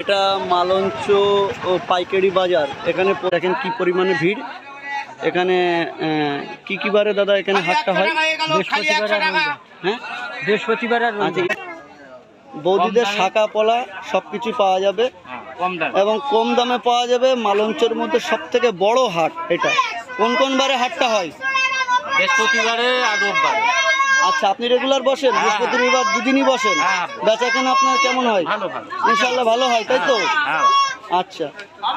এটা মালঞ্চ ও পাইকারি বাজার। এখানে দেখেন কি পরিমাণে ভিড়। এখানে কি কি বারে দাদা এখানে হাটটা হয়? বৃহস্পতিবার হ্যাঁ? বৃহস্পতিবার আর আচ্ছা। বৌদিদের শাখা পলা সব কিছু পাওয়া যাবে। এবং কম দামে পাওয়া যাবে মালঞ্চের মধ্যে সব থেকে বড় হাট এটা। কোন কোন বারে হাটটা হয়? বৃহস্পতিবারে আর রোববার। আচ্ছা আপনি রেগুলার বসেন? বৃহস্পতিবার দুদিনই বসেন? হ্যাঁ। বেচা কেনা আপনার কেমন হয়? ভালো ভালো। ইনশাল্লাহ ভালো হয় তাই তো? হ্যাঁ। আচ্ছা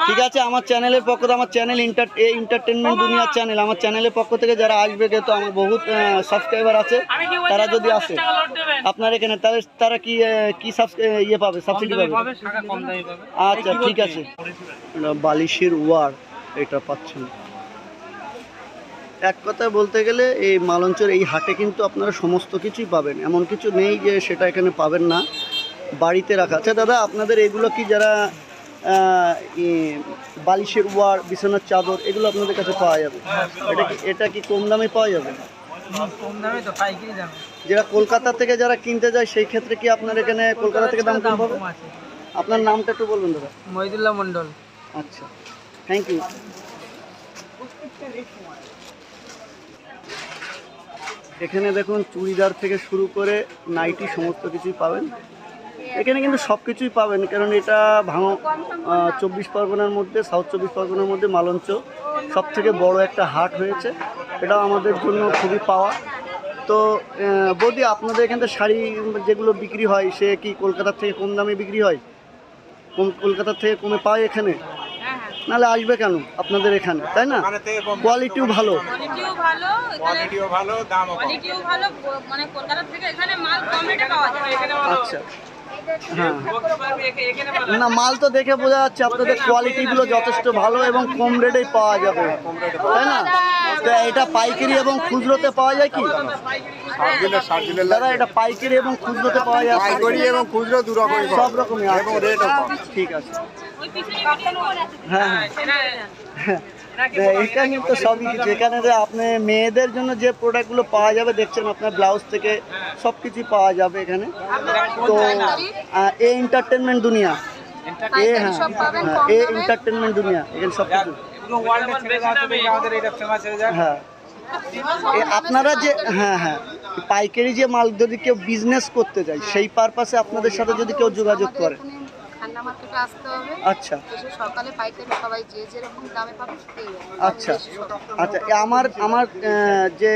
ঠিক আছে আমার চ্যানেলের পক্ষ থেকে আমার চ্যানেল ইন্টার এ এন্টারটেনমেন্ট দুনিয়ার চ্যানেল আমার চ্যানেলের পক্ষ থেকে যারা আসবে তো আমার বহুত সাবস্ক্রাইবার আছে তারা যদি আসে আপনার এখানে তাহলে তারা কি কি ইয়ে পাবে সাবসিডি পাবে? আচ্ছা ঠিক আছে। বালিশের ওয়ার এটা পাচ্ছেন। এক কথায় বলতে গেলে এই মালঞ্চের এই হাটে কিন্তু আপনারা সমস্ত কিছুই পাবেন। এমন কিছু নেই যে সেটা এখানে পাবেন না। বাড়িতে রাখা আচ্ছা দাদা আপনাদের এগুলো কি যারা বালিশের ওয়ার বিছানার চাদর এগুলো আপনাদের কাছে পাওয়া যাবে? এটা কি এটা কি কম দামে পাওয়া যাবে? যারা কলকাতা থেকে যারা কিনতে যায় সেই ক্ষেত্রে কি আপনার এখানে কলকাতা থেকে দাম কম পাবে? আপনার নামটা একটু বলবেন দাদা। মহিদুল্লাহ মন্ডল আচ্ছা। থ্যাংক ইউ এখানে দেখুন চুড়িদার থেকে শুরু করে নাইটি সমস্ত কিছুই পাবেন। এখানে কিন্তু সব কিছুই পাবেন, কারণ এটা ভাঙো চব্বিশ পরগনার মধ্যে, সাউথ চব্বিশ পরগনার মধ্যে মালঞ্চ। সব থেকে বড় একটা হাট হয়েছে এটা আমাদের জন্য খুবই পাওয়া। তো বৌদি, আপনাদের এখান থেকে শাড়ি যেগুলো বিক্রি হয়, সে কি কলকাতার থেকে কম দামে বিক্রি হয়? কম কলকাতার থেকে কমে পায় এখানে? নাহলে আসবে কেন? আপনাদের এখানে তাই না? কোয়ালিটিও ভালো। ভালো ভালো ভালো মানে কলকাতা থেকে এখানে মাল কম রেটে পাওয়া যায়। এখানে আচ্ছা। হ্যাঁ। না মাল তো দেখে বোঝা যাচ্ছে আপনাদের কোয়ালিটিগুলো যথেষ্ট ভালো এবং কম রেটেই পাওয়া যাবে। তাই না? তো এটা পাইকারি এবং খুচরোতে পাওয়া যায় কি? দাদা এটা পাইকারি এবং খুচরোতে পাওয়া যায়। পাইকারি এবং খুচরো দু সব রকমই আছে। রেটও কম। ঠিক আছে। হ্যাঁ হ্যাঁ। হ্যাঁ, এখানে তো সবই কিছু এখানে যে আপনি মেয়েদের জন্য যে প্রোডাক্টগুলো পাওয়া যাবে দেখছেন আপনার ব্লাউজ থেকে সব কিছুই পাওয়া যাবে এখানে। তো এ এন্টারটেনমেন্ট দুনিয়া। এ হ্যাঁ হ্যাঁ, এ এন্টারটেনমেন্ট দুনিয়া এখানে সব কিছু হয়ে। হ্যাঁ আপনারা যে হ্যাঁ হ্যাঁ পাইকারি যে মাল যদি কেউ বিজনেস করতে যায় সেই পারপাসে আপনাদের সাথে যদি কেউ যোগাযোগ করে। ঠান্ডা মার্কেটে আসতে হবে। আচ্ছা। এসে সকালে পাইকারি সবাই যে যেরকম দামে পাবে আচ্ছা। আচ্ছা আমার আমার যে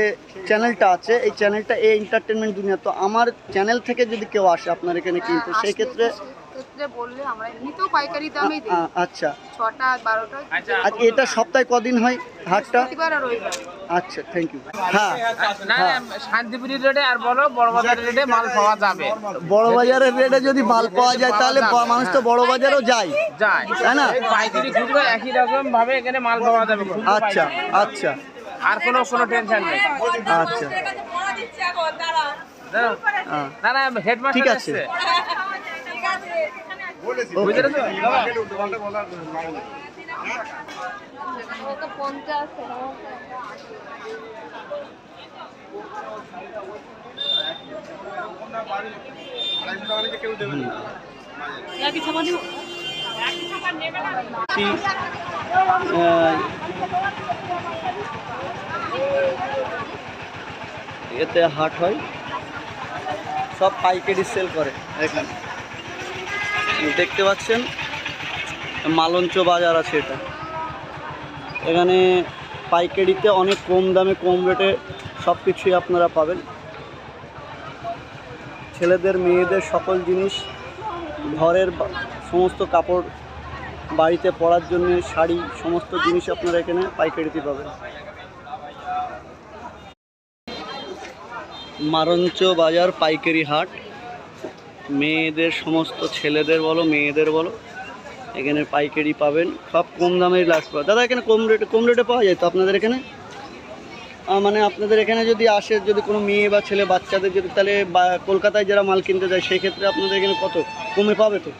চ্যানেলটা আছে এই চ্যানেলটা এ এন্টারটেনমেন্ট দুনিয়া তো আমার চ্যানেল থেকে যদি কেউ আসে আপনার এখানে কিন্তু সেই ক্ষেত্রে ক্ষেত্রে বললে আমরা এমনিতেও পাইকারি দামেই দিই। আচ্ছা। ছটা বারোটা আর এটা সপ্তাহে কদিন হয় হাটটা? প্রতিবার আর রবিবার। আচ্ছা থ্যাংক ইউ হ্যাঁ না না শান্তিপুরি রেটে আর বলো বড় বাজার রেটে মাল পাওয়া যাবে। বড় বাজারের রেটে যদি মাল পাওয়া যায় তাহলে মানুষ তো বড় বাজারও যায়। যায়। তাই না? পাইকারি খুচরো একই রকম ভাবে এখানে মাল পাওয়া যাবে আচ্ছা আচ্ছা। আর কোনো কোনো টেনশন নেই। আচ্ছা। না না হেডমাস্টার ঠিক আছে। ঠিক আছে বুঝতে পেরেছ একই সময় দিব একই সময় নেবে না কি, আহ, এতে হাট হয়। সব পাইকারি সেল করে এখানে। দেখতে পাচ্ছেন, মালঞ্চ বাজার আছে এটা। এখানে পাইকারিতে অনেক কম দামে, কম রেটে সব কিছুই আপনারা পাবেন। ছেলেদের, মেয়েদের সকল জিনিস, ঘরের সমস্ত কাপড় বাড়িতে পরার জন্য শাড়ি, সমস্ত জিনিস আপনারা এখানে পাইকারিতে পাবেন। মারঞ্চ বাজার পাইকারি হাট। মেয়েদের সমস্ত ছেলেদের বলো, মেয়েদের বলো, এখানে পাইকারি পাবেন। সব কম দামের লাস্ট পাবেন দাদা, এখানে কম রেটে কম রেটে পাওয়া যায় তো আপনাদের এখানে? মানে আপনাদের এখানে যদি আসে, যদি কোনো মেয়ে বা ছেলে, বাচ্চাদের যদি তাহলে কলকাতায় যারা মাল কিনতে যায়, সেক্ষেত্রে আপনাদের এখানে কত? কমে পাবে তো?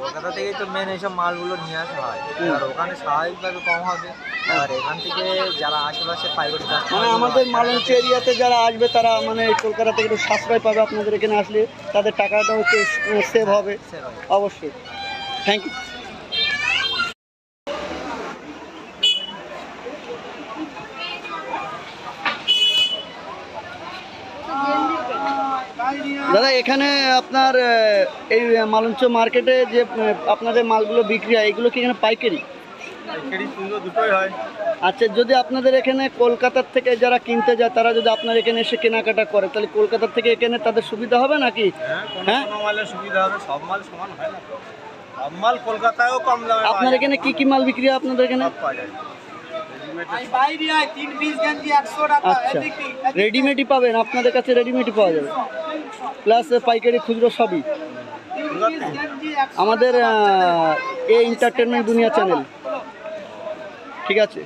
কলকাতা থেকেই তো মেন এইসব মালগুলো নিয়ে আসা হয়। আর ওখানে স্বাভাবিকভাবে কম হবে। আর এখান থেকে যারা আশেপাশে প্রাইভেট মানে আমাদের মালঞ্চ এরিয়াতে যারা আসবে তারা মানে কলকাতা থেকে একটু সাশ্রয় পাবে আপনাদের এখানে আসলে। তাদের টাকাটাও সেভ হবে। অবশ্যই। থ্যাংক ইউ দাদা এখানে আপনার এই মালঞ্চ মার্কেটে যে আপনাদের মালগুলো বিক্রি হয় এগুলো কি এখানে পাইকারি? আচ্ছা যদি আপনাদের এখানে কলকাতার থেকে যারা কিনতে যায় তারা যদি আপনার এখানে এসে কেনাকাটা করে তাহলে কলকাতার থেকে এখানে তাদের সুবিধা হবে নাকি? হ্যাঁ মালের সুবিধা হবে সব মাল সমান হয় না। সব মাল কলকাতায়ও কম দামে আপনার এখানে কি কি মাল বিক্রি হয় আপনাদের এখানে? পাওয়া যায়। আচ্ছা। রেডিমেডই পাবেন আপনাদের কাছে রেডিমেডই পাওয়া যাবে। প্লাস পাইকারি খুচরো সবই। আমাদের এ এন্টারটেনমেন্ট দুনিয়া চ্যানেল ঠিক আছে।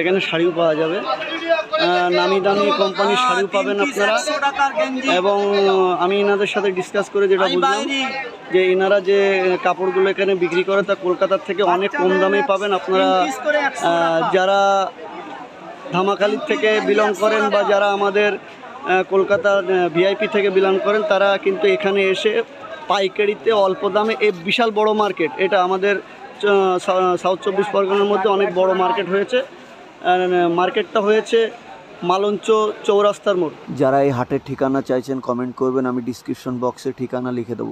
এখানে শাড়িও পাওয়া যাবে। নামি দামি কোম্পানির শাড়িও পাবেন আপনারা। এবং আমি এনাদের সাথে ডিসকাস করে যেটা বুঝলাম যে এনারা যে কাপড়গুলো এখানে বিক্রি করে তা কলকাতার থেকে অনেক কম দামে পাবেন। আপনারা যারা ধামাখালির থেকে বিলং করেন বা যারা আমাদের কলকাতার ভিআইপি থেকে বিলং করেন তারা কিন্তু এখানে এসে পাইকারিতে অল্প দামে এ বিশাল বড় মার্কেট এটা আমাদের সাউথ চব্বিশ পরগনার মধ্যে অনেক বড় মার্কেট হয়েছে। মার্কেটটা হয়েছে মালঞ্চ চৌরাস্তার মোড়। যারা এই হাটের ঠিকানা চাইছেন কমেন্ট করবেন, আমি ডিসক্রিপশন বক্সে ঠিকানা লিখে দেবো।